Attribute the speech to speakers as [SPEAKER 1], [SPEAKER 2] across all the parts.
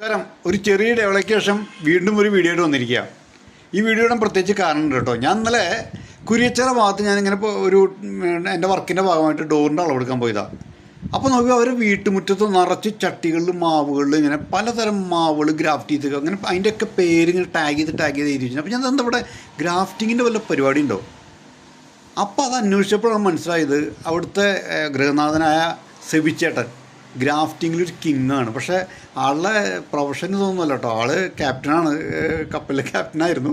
[SPEAKER 1] നമസ്കാരം. ഒരു ചെറിയ ഇടവേളയ്ക്ക് ശേഷം വീണ്ടും ഒരു വീഡിയോ ആയിട്ട് വന്നിരിക്കുക. ഈ വീഡിയോയുടെ പ്രത്യേകിച്ച് കാരണമുണ്ട് കേട്ടോ. ഞാൻ ഇന്നലെ കുരിയച്ചറ ഭാഗത്ത് ഞാനിങ്ങനെ ഒരു എന്റെ വർക്കിന്റെ ഭാഗമായിട്ട് ഡോറിന്റെ അളവെടുക്കാൻ പോയതാണ് അപ്പോൾ നോക്കി അവർ വീട്ടുമുറ്റത്ത് നിറച്ച് ചട്ടികളിൽ മാവുകളിൽ ഇങ്ങനെ പലതരം മാവുകൾ ഗ്രാഫ്റ്റ് ചെയ്ത് അങ്ങനെ അതിന്റെയൊക്കെ പേര് ഇങ്ങനെ ടാഗ് ചെയ്ത് ടാഗ് ചെയ്ത് വെച്ചു അപ്പോൾ ഞാൻ എന്താ ഇവിടെ ഗ്രാഫ്റ്റിങ്ങിന്റെ വല്ല പരിപാടി ഉണ്ടോ അപ്പോൾ അത് അന്വേഷിച്ചപ്പോഴാണ് മനസ്സിലായത് അവിടുത്തെ ഗൃഹനാഥനായ സെബിച്ചേട്ടൻ ഗ്രാഫ്റ്റിങ്ങിൽ ഒരു കിങ്ങാണ്. പക്ഷേ ആളുടെ പ്രൊഫഷൻ തോന്നുന്നില്ല കേട്ടോ ആൾ ക്യാപ്റ്റനാണ് കപ്പലിലെ ക്യാപ്റ്റനായിരുന്നു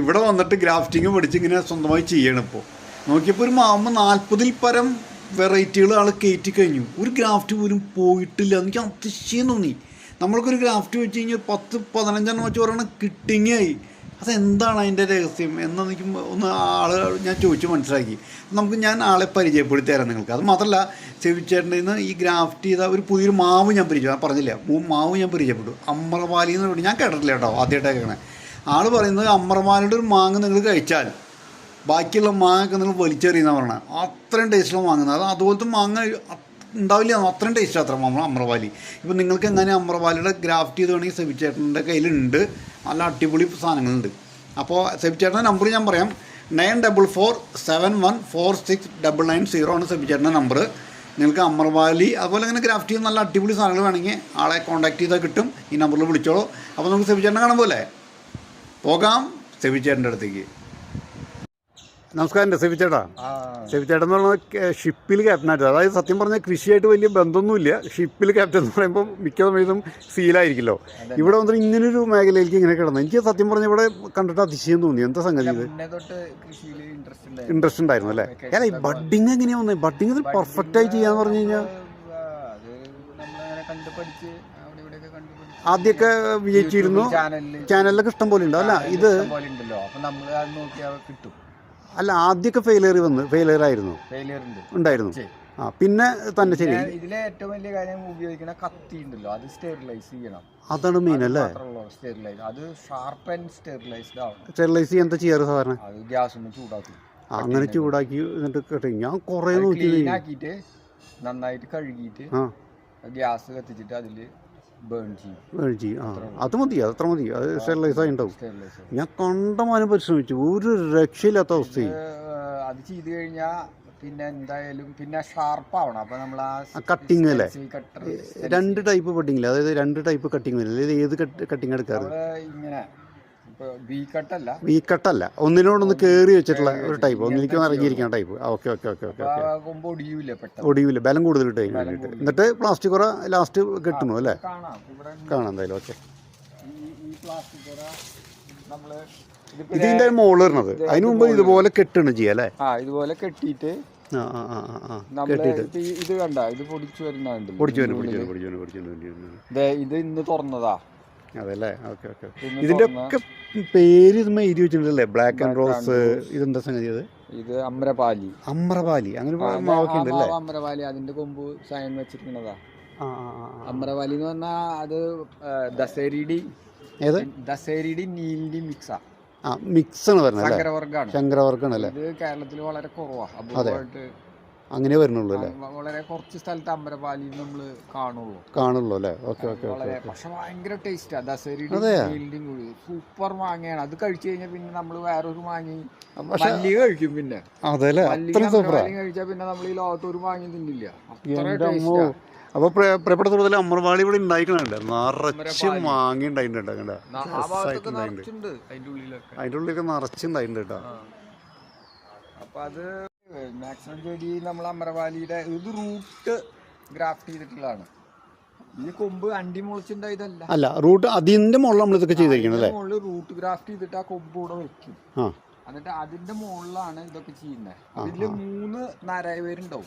[SPEAKER 1] ഇവിടെ വന്നിട്ട് ഗ്രാഫ്റ്റിങ് പഠിച്ച് ഇങ്ങനെ സ്വന്തമായി ചെയ്യണം ഇപ്പോൾ നോക്കിയപ്പോൾ ഒരു മാമ നാൽപ്പതിൽ പരം വെറൈറ്റികൾ ആൾ കയറ്റി കഴിഞ്ഞു. ഒരു ഗ്രാഫ്റ്റ് പോലും പോയിട്ടില്ല. എനിക്ക് അതിശയം തോന്നി. നമ്മൾക്കൊരു ഗ്രാഫ്റ്റ് വെച്ച് കഴിഞ്ഞാൽ പത്ത് പതിനഞ്ചെണ്ണം വെച്ച് പറയണ കിട്ടിങ്ങായി അതെന്താണ് അതിന്റെ രഹസ്യം? എന്ന് എനിക്ക് ഒന്ന് ആൾ ഞാൻ ചോദിച്ച് മനസ്സിലാക്കി. നമുക്ക് ഞാൻ ആളെ പരിചയപ്പെടുത്തി തരാം നിങ്ങൾക്ക്. അത് മാത്രമല്ല ചെവിച്ചേട്ടന്റെ നിന്ന് ഈ ഗ്രാഫ്റ്റ് ചെയ്ത ഒരു പുതിയൊരു മാവ് ഞാൻ പരിചയം ഞാൻ പറഞ്ഞില്ല മാവ് ഞാൻ പരിചയപ്പെട്ടു. അമ്രപാലി എന്ന് പറഞ്ഞു ഞാൻ കേട്ടിട്ടില്ല കേട്ടോ ആദ്യമായിട്ട് കേൾക്കണേ. ആൾ പറയുന്നത് അമ്രപാലിയുടെ ഒരു മാങ്ങ നിങ്ങൾ കഴിച്ചാൽ ബാക്കിയുള്ള മാങ്ങയൊക്കെ നിങ്ങൾ വലിച്ചെറിയുന്ന പറഞ്ഞത്. അത്രയും ടേസ്റ്റിലാണ് വാങ്ങുന്നത് അത് അതുപോലത്തെ മാങ്ങ ഉണ്ടാവില്ല അത്രയും ടേസ്റ്റ് അത്ര നമ്മൾ അമ്രപാലി. ഇപ്പം നിങ്ങൾക്ക് എങ്ങനെ അമ്രപാലിയുടെ ഗ്രാഫ്റ്റ് ചെയ്ത് വേണമെങ്കിൽ സെബിച്ചേട്ടന്റെ കയ്യിലുണ്ട്. നല്ല അടിപൊളി സാധനങ്ങളുണ്ട്. അപ്പോൾ സെബിച്ചേട്ടന്റെ നമ്പർ ഞാൻ പറയാം. Nine double four seven one four six double nine zero ആണ് സെബിച്ചേട്ടന്റെ നമ്പർ നിങ്ങൾക്ക് അമർവാലി അതുപോലെ അങ്ങനെ ഗ്രാഫ്റ്റ് ചെയ്യുന്ന നല്ല അടിപൊളി സാധനങ്ങൾ വേണമെങ്കിൽ ആളെ കോൺടാക്ട് ചെയ്താൽ കിട്ടും. ഈ നമ്പറിൽ വിളിച്ചോളൂ. അപ്പോൾ നമുക്ക് സെബിച്ചേട്ടനെ കാണാൻ പോലെ? പോകാം. സെബിച്ചേട്ടന്റെ അടുത്തേക്ക്. നമസ്കാരം സെബിച്ചേട്ടാ സെബിച്ചേട്ടൻ എന്ന് പറഞ്ഞാൽ ഷിപ്പിൽ ക്യാപ്റ്റൻ ക്യാപ്റ്റനായിട്ട് അതായത് സത്യം പറഞ്ഞാൽ കൃഷിയായിട്ട് വലിയ ബന്ധമൊന്നുമില്ല. ഷിപ്പിൽ ക്യാപ്റ്റൻ എന്ന് പറയുമ്പോൾ മിക്ക സമയത്തും സീലായിരിക്കുമല്ലോ ഇവിടെ വന്നിട്ട് ഇങ്ങനൊരു മേഖലയിലേക്ക് ഇങ്ങനെ കിടന്നു. എനിക്ക് സത്യം പറഞ്ഞാൽ ഇവിടെ കണ്ടിട്ട് അതിശയം തോന്നി. എന്താ സംഗതി ഇത്?
[SPEAKER 2] ഇൻട്രസ്റ്റ് ഉണ്ടായിരുന്നു.
[SPEAKER 1] അല്ലേ? അല്ല ഈ ബഡിങ് എങ്ങനെയാ വന്നത് ബഡിങ് ഇത് പെർഫെക്റ്റ് ആയി ചെയ്യാന്ന് പറഞ്ഞു കഴിഞ്ഞാൽ? ആദ്യമൊക്കെ വിജയിച്ചിരുന്നു ചാനലിലൊക്കെ ഇഷ്ടം പോലെ ഉണ്ടോ? അല്ല ഇത്
[SPEAKER 2] കിട്ടും.
[SPEAKER 1] അല്ല ആദ്യമൊക്കെ ഫെയിലിയർ വന്ന് ഫെയിലിയർ ആയിരുന്നു. ഉണ്ടായിരുന്നു. ആ പിന്നെ തന്നെ ശരി.
[SPEAKER 2] ഇതിലെ ഏറ്റവും വലിയ കാര്യം ഉപയോഗിക്കുന്ന കത്തി ഉണ്ടല്ലോ അത് സ്റ്റെറിലൈസ് ചെയ്യണം.
[SPEAKER 1] അതാണ് മെയിൻ അല്ലേ?
[SPEAKER 2] സ്റ്റെറിലൈസ് അത് ഷാർപ്പ് ആൻഡ് സ്റ്റെറിലൈസ്ഡ് ആവണം
[SPEAKER 1] സ്റ്റെറിലൈസ് ചെയ്യാൻ എന്താ ചെയ്യാറ് സാധാരണ?
[SPEAKER 2] അത് ഗ്യാസ് ഒന്ന് ചൂടാക്കും.
[SPEAKER 1] അങ്ങനെ ചൂടാക്കി എന്നിട്ട് കേട്ടോ ഞാൻ കുറേ നോക്കി
[SPEAKER 2] നന്നായിട്ട് കഴുകിയിട്ട് ഗ്യാസ് കത്തിച്ചിട്ട് അതിൽ ബേൺ ചെയ്യും.
[SPEAKER 1] ആ അത് മതി അത് അത്ര മതി. അത് സ്റ്റെറിലൈസ് ആയി. ഉണ്ടാവും ഞാൻ കണ്ടമാനം പരിശ്രമിച്ചു. ഒരു രക്ഷയില്ലാത്ത അവസ്ഥയും
[SPEAKER 2] അത് ചെയ്ത് കഴിഞ്ഞാൽ പിന്നെ എന്തായാലും പിന്നെ ഷാർപ്പ് ആവണം. അപ്പൊ നമ്മൾ ആ
[SPEAKER 1] കട്ടിങ് അല്ലേ? രണ്ട് ടൈപ്പ് കട്ടിങ്ങില്ല അതായത് രണ്ട് ടൈപ്പ് കട്ടിങ് അതായത് ഏത് കട്ടിങ് എടുക്കാറ്?
[SPEAKER 2] ഇങ്ങനെ ഇപ്പൊ ബി കട്ടല്ല
[SPEAKER 1] ഈ കട്ടല്ല ഒന്നിനോടൊന്ന് കയറി വെച്ചിട്ടുള്ള ഒരു ടൈപ്പ് ഒന്നിലേക്ക് ഇറങ്ങിയിരിക്കുന്ന type okay okay okay okay okay.
[SPEAKER 2] ഒടിയൂല
[SPEAKER 1] ബലം കൂടുതൽ ഇട്ട് കഴിഞ്ഞിട്ട് എന്നിട്ട് പ്ലാസ്റ്റിക് കുറ ലാസ്റ്റ് കെട്ടുന്നു അല്ലേ?
[SPEAKER 2] കാണാം.
[SPEAKER 1] എന്തായാലും ഓക്കെ. ഇതിന്റെ മുകളിൽ വരുന്നത് അതിന് മുമ്പ് ഇതുപോലെ കെട്ടണം ചെയ്യുക അല്ലേ?
[SPEAKER 2] ഇതുപോലെ കെട്ടിയിട്ട് ഇത് കണ്ട ഇത് പൊടിച്ചു വരുന്നുണ്ട്
[SPEAKER 1] പൊടിച്ചു പൊടിച്ചു പൊടിച്ചു പൊടിച്ചു
[SPEAKER 2] ഇത് ഇന്ന് തുറന്നതാ.
[SPEAKER 1] അതല്ലേ? ഓക്കെ ഓക്കെ ഇതിന്റെ ഒക്കെ പേര് ഇതുമ്മ എഴുതി വെച്ചിട്ടുണ്ടല്ലേ? ബ്ലാക്ക് ആൻഡ് റോസ് ഇതെന്താ സംഗതി അത്?
[SPEAKER 2] ഇത് അമ്രപാലി.
[SPEAKER 1] അമ്രപാലി. അങ്ങനെ മാവൊക്കെ
[SPEAKER 2] ആ
[SPEAKER 1] ഉണ്ട് അല്ലേ
[SPEAKER 2] മാവ് അമ്രപാലി അതിന്റെ കൊമ്പ് സയൻ വെച്ചിരിക്കുന്നതാ. അമ്രപാലി എന്ന് പറഞ്ഞാൽ അത് ദസേരിഡി
[SPEAKER 1] ഏത്?
[SPEAKER 2] ദസേരിഡി നീലിന്റെ മിക്സാ
[SPEAKER 1] ആ. മിക്സ് ആണ് പറഞ്ഞത്
[SPEAKER 2] ശങ്കരവർഗാണ്
[SPEAKER 1] ശങ്കരവർക്കാണ് അല്ലേ?
[SPEAKER 2] ഇത് കേരളത്തിൽ വളരെ കുറവാ. അപൂർവമായിട്ട്
[SPEAKER 1] അങ്ങനെ വരുന്നുള്ളൂ അല്ലേ?
[SPEAKER 2] വളരെ കുറച്ച് സ്ഥലത്ത് അമ്പലപാലി നമ്മൾ കാണുള്ളൂ.
[SPEAKER 1] കാണുള്ളൂ അല്ലേ? ഓക്കെ ഓക്കെ ഓക്കെ
[SPEAKER 2] പക്ഷെ ഭയങ്കര ടേസ്റ്റാ ദസേരിയുടെ സൂപ്പർ മാങ്ങയാണ്. അത് കഴിച്ചു കഴിഞ്ഞാൽ പിന്നെ നമ്മൾ വേറൊരു മാങ്ങി മല്ലി കഴിക്കും പിന്നെ.
[SPEAKER 1] അതല്ലേ?
[SPEAKER 2] മല്ലിക
[SPEAKER 1] അത്രയും
[SPEAKER 2] കഴിച്ചാൽ പിന്നെ നമ്മൾ ഈ ലോകത്ത് ഒരു മാങ്ങി തിന്നില്ല. അത്ര ടേസ്റ്റാ
[SPEAKER 1] അപ്പോൾ പ്രിയപ്പെട്ട സുഹൃത്തിലെ അമർവാളി ഇവിടെ ഉണ്ടായിക്കണുണ്ട്. നിറച്ച് മാങ്ങി ഉണ്ടായിട്ടുണ്ട് കണ്ട?
[SPEAKER 2] അതിന്റെ ഉള്ളിലൊക്കെ.
[SPEAKER 1] നിറച്ചുണ്ടായിട്ടുണ്ട് കേട്ടോ.
[SPEAKER 2] അപ്പൊ അത് മാക്സിമം ചെടി നമ്മൾ അമരവാലിയുടെ ഇത് റൂട്ട് ഗ്രാഫ്റ്റ് ചെയ്തിട്ടുള്ളതാണ്. ഈ കൊമ്പ് അണ്ടി മുളച്ചുണ്ടായതല്ല
[SPEAKER 1] അല്ല റൂട്ട് അതിന്റെ മുകളിൽ നമ്മൾ ഇതൊക്കെ ചെയ്തിരിക്കണം അല്ലേ?
[SPEAKER 2] മുകളിൽ റൂട്ട് ഗ്രാഫ്റ്റ് ചെയ്തിട്ട് ആ കൊമ്പ് കൂടെ വെക്കും. എന്നിട്ട് അതിന്റെ മുകളിലാണ് ഇതൊക്കെ ചെയ്യുന്നത് അതിൽ മൂന്ന് നാരായ
[SPEAKER 1] പേരുണ്ടാവും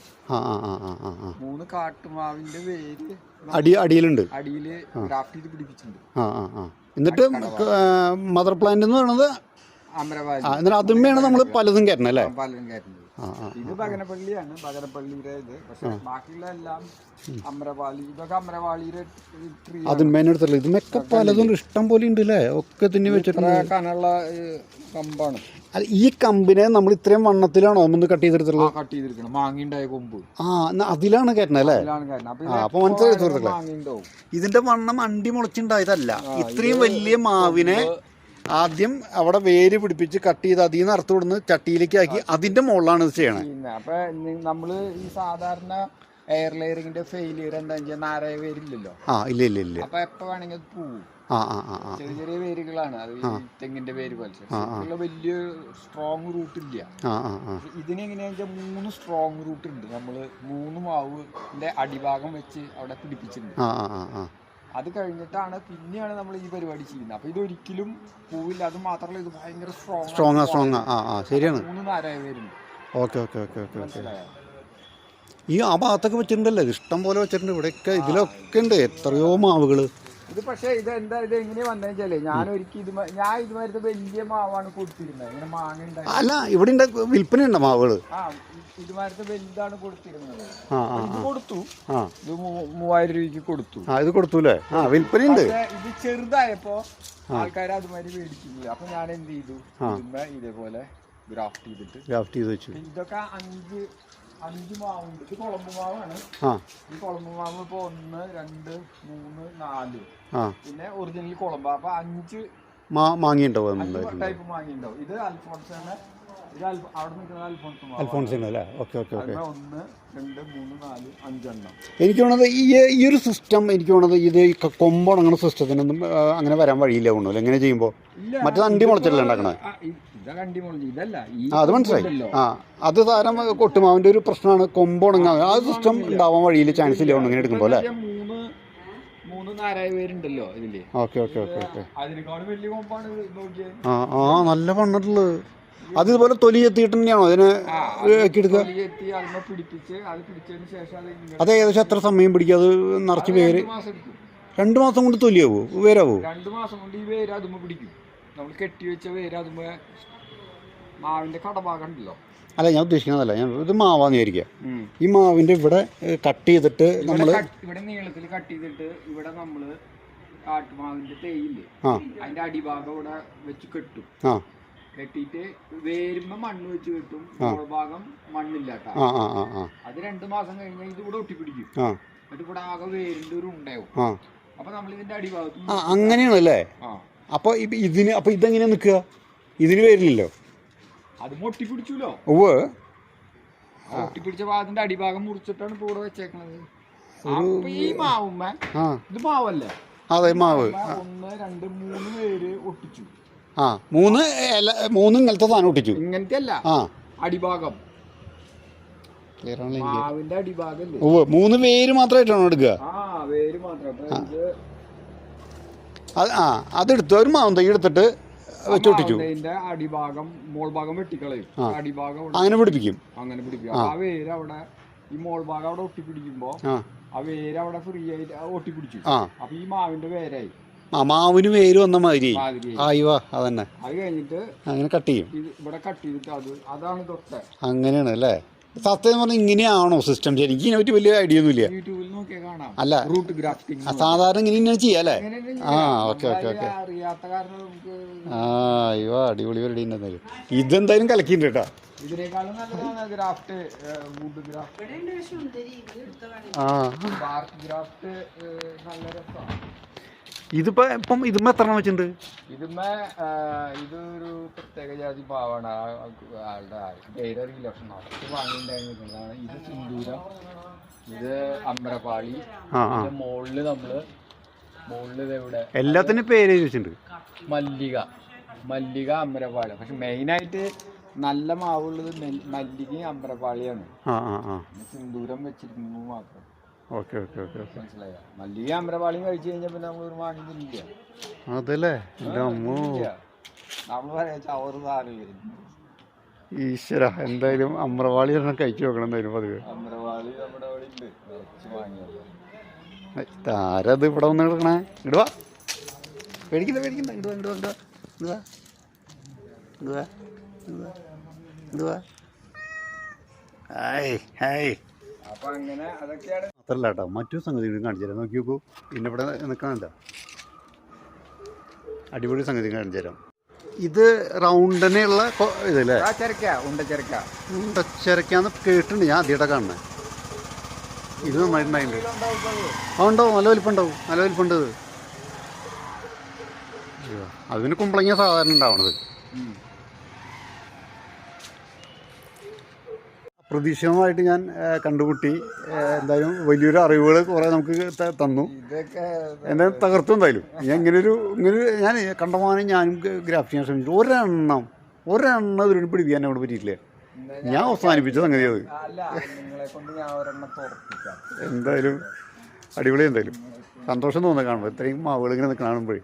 [SPEAKER 2] മൂന്ന് കാട്ടുമാവിന്റെ പേര്
[SPEAKER 1] അടി അടിയിലുണ്ട്.
[SPEAKER 2] അടിയിൽ ഗ്രാഫ്റ്റ് ചെയ്ത് പിടിപ്പിച്ചിട്ടുണ്ട്.
[SPEAKER 1] എന്നിട്ട് മദർ പ്ലാന്റ് എന്ന് പറയുന്നത്
[SPEAKER 2] അമരവാലി.
[SPEAKER 1] എന്നിട്ട് അതുമ്മയാണ് നമ്മൾ പലതും കയറ്റണം അല്ലേ?
[SPEAKER 2] പലതും
[SPEAKER 1] ആ
[SPEAKER 2] ഇത് ബഗനപ്പള്ളിയാണ് ബഗനപ്പള്ളിയുടെ ഇത്. പക്ഷെ ബാക്കിയുള്ള എല്ലാം അമരവാളി ഇതൊക്കെ അമരവാളിയുടെ ട്രീ
[SPEAKER 1] അതുമ്മേനെ എടുത്തുള്ളൂ ഇതുമൊക്കെ പലതും ഇഷ്ടം പോലെ ഉണ്ട് അല്ലേ ഒക്കെ തിന്നി
[SPEAKER 2] വെച്ചിട്ടുള്ള കനുള്ള കമ്പാണ്.
[SPEAKER 1] അത് ഈ കമ്പിനെ നമ്മൾ ഇത്രയും വണ്ണത്തിലാണോ ഒന്ന് കട്ട് ചെയ്തെടുത്തുള്ളത്
[SPEAKER 2] കട്ട് ചെയ്തിരിക്കണം മാങ്ങിണ്ടായ കൊമ്പ്.
[SPEAKER 1] ആ അതിലാണ് കയറ്റണത് അല്ലേ
[SPEAKER 2] അപ്പൊ
[SPEAKER 1] മനസ്സിലായി സുഹൃത്തുക്കളെ. ഇതിന്റെ വണ്ണം അണ്ടി മുളച്ചിണ്ടായതല്ല. ഇത്രയും വലിയ മാവിനെ ആദ്യം അവിടെ വേര് പിടിപ്പിച്ച് കട്ട് ചെയ്ത് അതിൽ നിന്ന് അറുത്ത് കൊടുന്ന് ചട്ടിയിലേക്ക് ആക്കി. അതിന്റെ മുകളിലാണ് ഇത് ചെയ്യണത്
[SPEAKER 2] അപ്പൊ നമ്മൾ ഈ സാധാരണ എയർ ലെയറിങ്ങിന്റെ ഫെയിലിയർ എന്താ വെച്ചാൽ നാരായ വേരില്ലല്ലോ.
[SPEAKER 1] ആ ഇല്ല ഇല്ല ഇല്ല.
[SPEAKER 2] അപ്പൊ എപ്പോ വേണമെങ്കിൽ അത് പോവും. ചെറിയ ചെറിയ വേരുകളാണ്. അത് തെങ്ങിന്റെ വേര് പോലെ. വലിയ സ്ട്രോങ് റൂട്ട് ഇല്ല.
[SPEAKER 1] ആ ആ ആ.
[SPEAKER 2] ഇതിന് എങ്ങനെയാണെന്ന് വെച്ചാൽ മൂന്ന് സ്ട്രോങ് റൂട്ട് ഉണ്ട്. നമ്മൾ മൂന്ന് മാവിന്റെ അടിഭാഗം വെച്ച് അവിടെ പിടിപ്പിച്ചിട്ടുണ്ട്. അത് കഴിഞ്ഞിട്ടാണ് പിന്നെയാണ് നമ്മൾ ഈ പരിപാടി ചെയ്യുന്നത്. അപ്പൊ ഇതൊരിക്കലും പോവില്ല. അത് മാത്രമല്ല ഇത് ഭയങ്കര സ്ട്രോങ്
[SPEAKER 1] സ്ട്രോങ് സ്ട്രോങ് ആ ആ. ശരിയാണ്.
[SPEAKER 2] മൂന്ന് നാരായ വരുന്നു
[SPEAKER 1] okay okay okay okay okay.
[SPEAKER 2] മനസ്സിലായോ?
[SPEAKER 1] ഈ ആ ഭാഗത്തൊക്കെ വെച്ചിട്ടുണ്ടല്ലോ? ഇഷ്ടം പോലെ വെച്ചിട്ടുണ്ട്. ഇവിടെയൊക്കെ ഇതിലൊക്കെ ഉണ്ട്. എത്രയോ മാവുകൾ
[SPEAKER 2] ഇത് പക്ഷേ ഇത് എന്താ ഇത് എങ്ങനെയാ വന്നേച്ചാലേ ഞാൻ ഒരിക്കൽ ഇത് ഞാൻ ഇതുമായിട്ട് വലിയ മാവാണ് കൊടുത്തിരുന്നത്. ഇങ്ങനെ മാങ്ങ ഉണ്ടായി
[SPEAKER 1] അല്ല ഇവിടെ ഉണ്ട് വിൽപ്പന ഉണ്ട് മാവുകൾ
[SPEAKER 2] ആ വലുതാണ് കൊടുത്തിരുന്നത്. ഇത് കൊടുത്തു. ഇത് മൂവായിരം രൂപയ്ക്ക് കൊടുത്തു.
[SPEAKER 1] ആ ഇത് കൊടുത്തൂലേ ആ വിൽപ്പനയുണ്ട്.
[SPEAKER 2] പക്ഷേ ഇത് ചെറുതായപ്പോ ആൾക്കാർ അതുമാതിരി മേടിക്കുന്നില്ല അപ്പൊ ഞാൻ എന്ത് ചെയ്തു ഇതേപോലെ ഗ്രാഫ്റ്റ് ചെയ്തിട്ട്.
[SPEAKER 1] ഗ്രാഫ്റ്റ് ചെയ്ത് വെച്ചു.
[SPEAKER 2] ഇതൊക്കെ അഞ്ച് അഞ്ച് മാവുണ്ട്. ഇത് കുളമ്പ് മാവാണ്.
[SPEAKER 1] ആ.
[SPEAKER 2] ഈ കുളമ്പ് മാവ് ഇപ്പൊ ഒന്ന് രണ്ട് മൂന്ന് നാല്. പിന്നെ ഒറിജിനൽ കുളമ്പ്. അപ്പൊ അഞ്ച്
[SPEAKER 1] മാങ്ങിയുണ്ടാവും
[SPEAKER 2] ടൈപ്പ് മാങ്ങിണ്ടാവും ഇത് അൽഫോൺസ്
[SPEAKER 1] അൽഫോൺസിന് അല്ലേ? Okay okay okay. എനിക്ക് തോന്നുന്നത് ഈ ഈ ഒരു സിസ്റ്റം എനിക്ക് തോന്നുന്നത് ഇത് കൊമ്പുണങ്ങുന്ന സിസ്റ്റത്തിനൊന്നും അങ്ങനെ വരാൻ വഴിയില്ല തോന്നുന്നു എങ്ങനെ ചെയ്യുമ്പോൾ
[SPEAKER 2] മറ്റേ
[SPEAKER 1] മറ്റേത് അണ്ടി മുളച്ചല്ലേ ഉണ്ടാക്കണേ? അത് മനസ്സിലായി. ആ അത് താരം കൊട്ടുമാവിന്റെ ഒരു പ്രശ്നമാണ്. കൊമ്പുണങ്ങാൻ ആ സിസ്റ്റം ഉണ്ടാവാൻ വഴിയിൽ ചാൻസ് ഇല്ല ഇങ്ങനെ എടുക്കുമ്പോൾ അല്ലേ? Okay okay okay okay. ആ ആ നല്ല പണിട്ടുള്ളത് അത് ഇതുപോലെ തൊലി ചെത്തിയിട്ട് തന്നെയാണോ? അതിനെ എടുക്കുക
[SPEAKER 2] എത്തി അതിനെ പിടിപ്പിച്ച് അത് പിടിച്ചതിന് ശേഷം അത് ഇങ്ങനെ
[SPEAKER 1] അത് ഏകദേശം എത്ര സമയം പിടിക്കും? അത് നിറച്ച് വേര്
[SPEAKER 2] രണ്ട് മാസം എടുക്കും.
[SPEAKER 1] രണ്ട് മാസം കൊണ്ട് തൊലിയാവോ? വേരാവോ?
[SPEAKER 2] രണ്ട് മാസം കൊണ്ട് ഈ വേര് അതുമ്മ പിടിക്കും. നമ്മൾ കെട്ടി വെച്ച വേര് അതുമ്മ മാവിന്റെ കടഭാഗം ഉണ്ടല്ലോ.
[SPEAKER 1] അല്ല ഞാൻ ഉദ്ദേശിക്കുന്നതല്ല ഞാൻ ഇത് മാവാന്ന് വിചാരിക്കുക. ഈ മാവിന്റെ ഇവിടെ കട്ട് ചെയ്തിട്ട് നമ്മൾ
[SPEAKER 2] ഇവിടെ cut- ഇവിടെ നീളത്തിൽ കട്ട് ചെയ്തിട്ട് ഇവിടെ നമ്മൾ കാട്ടുമാവിന്റെ തേയില്ലേ?
[SPEAKER 1] ആ.
[SPEAKER 2] അതിന്റെ അടിഭാഗം ഇവിടെ വെച്ച് കെട്ടും.
[SPEAKER 1] ആ.
[SPEAKER 2] കെട്ടിയിട്ട് വേരുമ്പോ മണ്ണ് വെച്ച് കെട്ടും ഭാഗം
[SPEAKER 1] മണ്ണില്ല
[SPEAKER 2] അത് രണ്ടു മാസം കഴിഞ്ഞാൽ ഇത് ഇവിടെ ഒട്ടിപ്പിടിക്കും. എന്നിട്ട് ഇവിടെ ആകെ വേരിന്റെ ഒരു ഉണ്ടാവും. അപ്പൊ നമ്മൾ ഇതിന്റെ അടിഭാഗത്ത്
[SPEAKER 1] അങ്ങനെയാണല്ലേ? അപ്പൊ ഇതിന് അപ്പൊ ഇതെങ്ങനെ നിക്കുക ഇതിന് വരില്ലല്ലോ?
[SPEAKER 2] അത് മൊട്ടിപ്പിടിച്ചല്ലോ
[SPEAKER 1] ഉവ്വ്.
[SPEAKER 2] ഒട്ടിപ്പിടിച്ച ഭാഗത്തിന്റെ അടിഭാഗം മുറിച്ചിട്ടാണ് ഇപ്പൊ ഇവിടെ വെച്ചേക്കണത്. ഈ മാവുമ്മ ഇത് മാവല്ലേ?
[SPEAKER 1] അതെ മാവ്
[SPEAKER 2] ഒന്ന് രണ്ട് മൂന്ന് പേര് ഒട്ടിച്ചു.
[SPEAKER 1] ആ. മൂന്ന് ഇല മൂന്ന് ഇങ്ങനത്തെ സാധനം ഒട്ടിച്ചു
[SPEAKER 2] ഇങ്ങനത്തെ അല്ല
[SPEAKER 1] ആ.
[SPEAKER 2] അടിഭാഗം.
[SPEAKER 1] ക്ലിയർ ആണല്ലോ
[SPEAKER 2] മാവിന്റെ അടിഭാഗം അല്ലേ
[SPEAKER 1] ഉവ്വ് മൂന്ന് പേര് മാത്രമായിട്ടാണോ എടുക്കുക?
[SPEAKER 2] ആ വേര് മാത്രം. അപ്പൊ ഇത്
[SPEAKER 1] അത് ആ അതെടുത്തു ഒരു മാവും തൈ എടുത്തിട്ട് വെച്ച് ഒട്ടിച്ചു
[SPEAKER 2] മാവിന്റെ അടിഭാഗം മോൾ ഭാഗം വെട്ടിക്കളയും. അടിഭാഗം അവിടെ
[SPEAKER 1] അങ്ങനെ പിടിപ്പിക്കും.
[SPEAKER 2] അങ്ങനെ പിടിക്കും അപ്പൊ ആ വേര് അവിടെ ഈ മോൾ ഭാഗം അവിടെ ഒട്ടിപ്പിടിക്കുമ്പോ
[SPEAKER 1] ആ.
[SPEAKER 2] ആ വേര് അവിടെ ഫ്രീ ആയിട്ട് ഒട്ടിപ്പിടിച്ചു.
[SPEAKER 1] ആ.
[SPEAKER 2] അപ്പൊ ഈ മാവിന്റെ വേരായി.
[SPEAKER 1] ആ മാവിന് വേര് വന്ന മാതിരി. ആയിവാ അതന്നെ.
[SPEAKER 2] അത് കഴിഞ്ഞിട്ട്
[SPEAKER 1] അങ്ങനെ കട്ട് ചെയ്യും.
[SPEAKER 2] ഇത് ഇവിടെ കട്ട് ചെയ്തിട്ട് അത് അതാണ് തൊട്ട.
[SPEAKER 1] അങ്ങനെയാണ് അല്ലേ? സത്യം പറഞ്ഞാൽ ഇങ്ങനെയാണോ സിസ്റ്റം ശരി ഇതിനെ പറ്റി വലിയ ഐഡിയ ഒന്നുമില്ല
[SPEAKER 2] യൂട്യൂബിൽ നോക്കിയാൽ കാണാം.
[SPEAKER 1] അല്ല
[SPEAKER 2] റൂട്ട് ഗ്രാഫ്റ്റിംഗ്
[SPEAKER 1] സാധാരണ ഇങ്ങനെ ഇങ്ങനെ ചെയ്യാല്ലേ ആ ഓക്കെ ഓക്കെ ഓക്കെ. ആ അയ്യോ അടിപൊളി പരിപാടി ഉണ്ട് എന്തായാലും ഇതെന്തായാലും കലക്കിയിട്ടുണ്ട് കേട്ടോ.
[SPEAKER 2] ഇതിനേക്കാളും നല്ലതാണ് ഗ്രാഫ്റ്റ് വുഡ് ഗ്രാഫ്റ്റ്
[SPEAKER 1] ആ
[SPEAKER 2] ബാർക്ക് ഗ്രാഫ്റ്റ് നല്ല രസമാണ്
[SPEAKER 1] ഇതിപ്പോ ഇപ്പം ഇതുമ്മ എത്ര എണ്ണം വെച്ചിട്ടുണ്ട്?
[SPEAKER 2] ഇതുമ്മ ഇതൊരു പ്രത്യേക ജാതി പാവാണ് ആളുടെ പേരറിയില്ല പക്ഷെ നടത്തി വാങ്ങിയിട്ടുണ്ടായിരുന്നതാണ് ഇത് സിന്ദൂരം ഇത് അമ്രപാളി മുകളിൽ നമ്മൾ മോളിൽ ഇതെവിടെ
[SPEAKER 1] എല്ലാത്തിനും പേര് ചോദിച്ചിട്ടുണ്ട്
[SPEAKER 2] മല്ലിക മല്ലിക അമ്പരപ്പാളി പക്ഷെ മെയിനായിട്ട് നല്ല മാവുള്ളത് മല്ലികയും
[SPEAKER 1] ആ
[SPEAKER 2] സിന്ദൂരം വെച്ചിരിക്കുന്നു മാത്രം.
[SPEAKER 1] Okay okay okay okay.
[SPEAKER 2] മനസ്സിലായ? മല്ലിക അമരപാളിയും കഴിച്ചു കഴിഞ്ഞാൽ പിന്നെ നമ്മൾ ഒരു വാങ്ങിക്കുന്നില്ല
[SPEAKER 1] അതല്ലേ എന്റെ അമ്മോ.
[SPEAKER 2] നമ്മൾ പറയാ ചവറ് സാധനം വരും
[SPEAKER 1] ഈശ്വര എന്തായാലും അമ്രവാളി ഒരെണ്ണം കഴിച്ചു നോക്കണം എന്തായാലും പതിവ്.
[SPEAKER 2] അമരപാളി നമ്മുടെ അവിടെ ഉണ്ട്. കുറച്ച് വാങ്ങിയത്
[SPEAKER 1] ആരത് ഇവിടെ വന്ന് കിടക്കണേ? ഇടുവാ പേടിക്കണ്ട പേടിക്കണ്ട. ഇടുവാ ഇടുവാ ഇടുവാ ഇടുവാ ഇടുവാ ഇടുവാ ഹായ് ഹായ്.
[SPEAKER 2] അപ്പൊ അങ്ങനെ അതൊക്കെയാണ്
[SPEAKER 1] മാത്രല്ല കേട്ടോ മറ്റു സംഗതികളും കാണിച്ചു തരാം നോക്കി നോക്കൂ പിന്നെ ഇവിടെ നിൽക്കണമല്ല അടിപൊളി സംഗതി കാണിച്ചു തരാം ഇത് റൗണ്ടനെയുള്ള കൊ- ഇതല്ലേ?
[SPEAKER 2] ആ ചെറുക്ക ഉണ്ട ചെറുക്ക
[SPEAKER 1] ഉണ്ടച്ചിറക്കാന്ന് കേട്ടിട്ടുണ്ട് ഞാൻ ആദ്യമായിട്ടാണ് കാണുന്നത് ഇത് നന്നായിട്ടുണ്ടായിട്ടുണ്ട് ആ ഉണ്ടാവും നല്ല വലിപ്പം ഉണ്ടാവും നല്ല വലിപ്പം ഉണ്ട് ഇത്. അയ്യോ, അത് പിന്നെ കുമ്പളങ്ങ സാധാരണ ഉണ്ടാവണത്. അപ്രതീക്ഷിതമായിട്ട് ഞാൻ കണ്ടുമുട്ടി. എന്തായാലും വലിയൊരു അറിവുകൾ കുറേ നമുക്ക് തന്നു. എന്നെ തകർത്തു എന്തായാലും. ഞാൻ ഇങ്ങനൊരു ഇങ്ങനെ ഞാൻ കണ്ടമാനം ഞാനും ഗ്രാഫ് ചെയ്യാൻ ശ്രമിച്ചു. ഒരെണ്ണം ഒരെണ്ണം ഇതിന് പിടിപ്പിക്കാൻ എന്നോട് പറ്റിയിട്ടില്ല. ഞാൻ അവസാനിപ്പിച്ച സംഗതി അത്. എന്തായാലും അടിപൊളി എന്തായാലും. സന്തോഷം തോന്നുന്നത് കാണുമ്പോൾ ഇത്രയും മാവുകൾ ഇങ്ങനെ കാണുമ്പോഴേ.